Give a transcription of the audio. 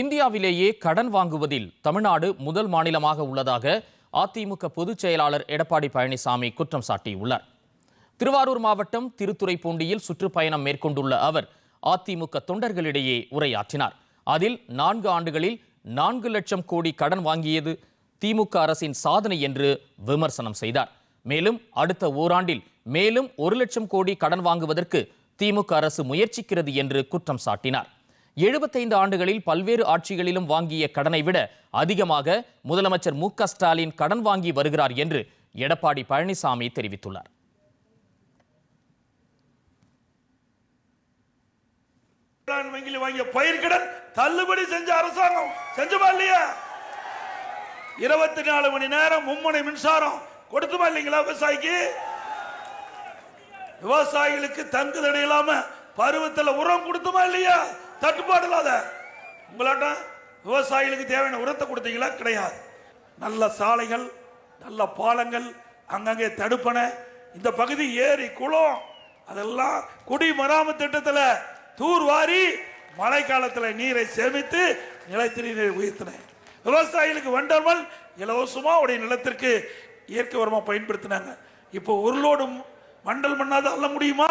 இந்தியாவிலேயே கடன் வாங்குவதில் தமிழ்நாடு முதல் மாநிலமாக உள்ளதாக அதிமுக பொதுச் செயலாளர் எடப்பாடி பழனிசாமி குற்றம் சாட்டியுள்ளார். திருவாரூர் மாவட்டம் திருத்துறைப்பூண்டியில் சுற்றுப்பயணம் மேற்கொண்டுள்ள அவர் அதிமுக தொண்டர்களிடையே உரையாற்றினார். அதில் நான்கு ஆண்டுகளில் நான்கு லட்சம் கோடி கடன் வாங்கியது திமுக அரசின் சாதனை என்று விமர்சனம் செய்தார். மேலும் அடுத்த ஓராண்டில் மேலும் ஒரு லட்சம் கோடி கடன் வாங்குவதற்கு திமுக அரசு முயற்சிக்கிறது என்று குற்றம் சாட்டினார். எழுபத்தைந்து ஆண்டுகளில் பல்வேறு ஆட்சிகளிலும் வாங்கிய கடனை விட அதிகமாக முதலமைச்சர் மு ஸ்டாலின் கடன் வாங்கி வருகிறார் என்று எடப்பாடி பழனிசாமி தெரிவித்துள்ளார். வங்கியில் வாங்கிய பயிர்கடன் தள்ளுபடி செஞ்ச அரசாங்கம். செஞ்சமா இல்லையா? இருபத்தி நாலு மணி நேரம் மும்முனை மின்சாரம். கொடுத்துமா இல்லைங்களா விவசாயிக்கு? விவசாயிகளுக்கு தங்கு தடை இல்லாம பருவத்துல உரம் கொடுத்துமா இல்லையா? தட்டுப்பாடு இல்லாத உங்களாட்டம் விவசாயிகளுக்கு தேவையான உரத்தை கொடுத்தீங்களா? கிடையாது. நல்ல சாலைகள் நல்ல பாலங்கள் அங்கங்கே தடுப்பணை இந்த பகுதி ஏரி குளம் அதெல்லாம் குடிமராமத்து திட்டத்துல திட்டத்தில் தூர்வாரி மழை காலத்தில் நீரை சேமித்து நிலத்தடி நீரை உயர்த்தினேன். விவசாயிகளுக்கு வண்டர்மல் இலவசமாக உடைய நிலத்திற்கு இயற்கை உரமாக பயன்படுத்தினாங்க. இப்போ ஒரு லோடு மண்டல் மண்ணாத அள்ள முடியுமா?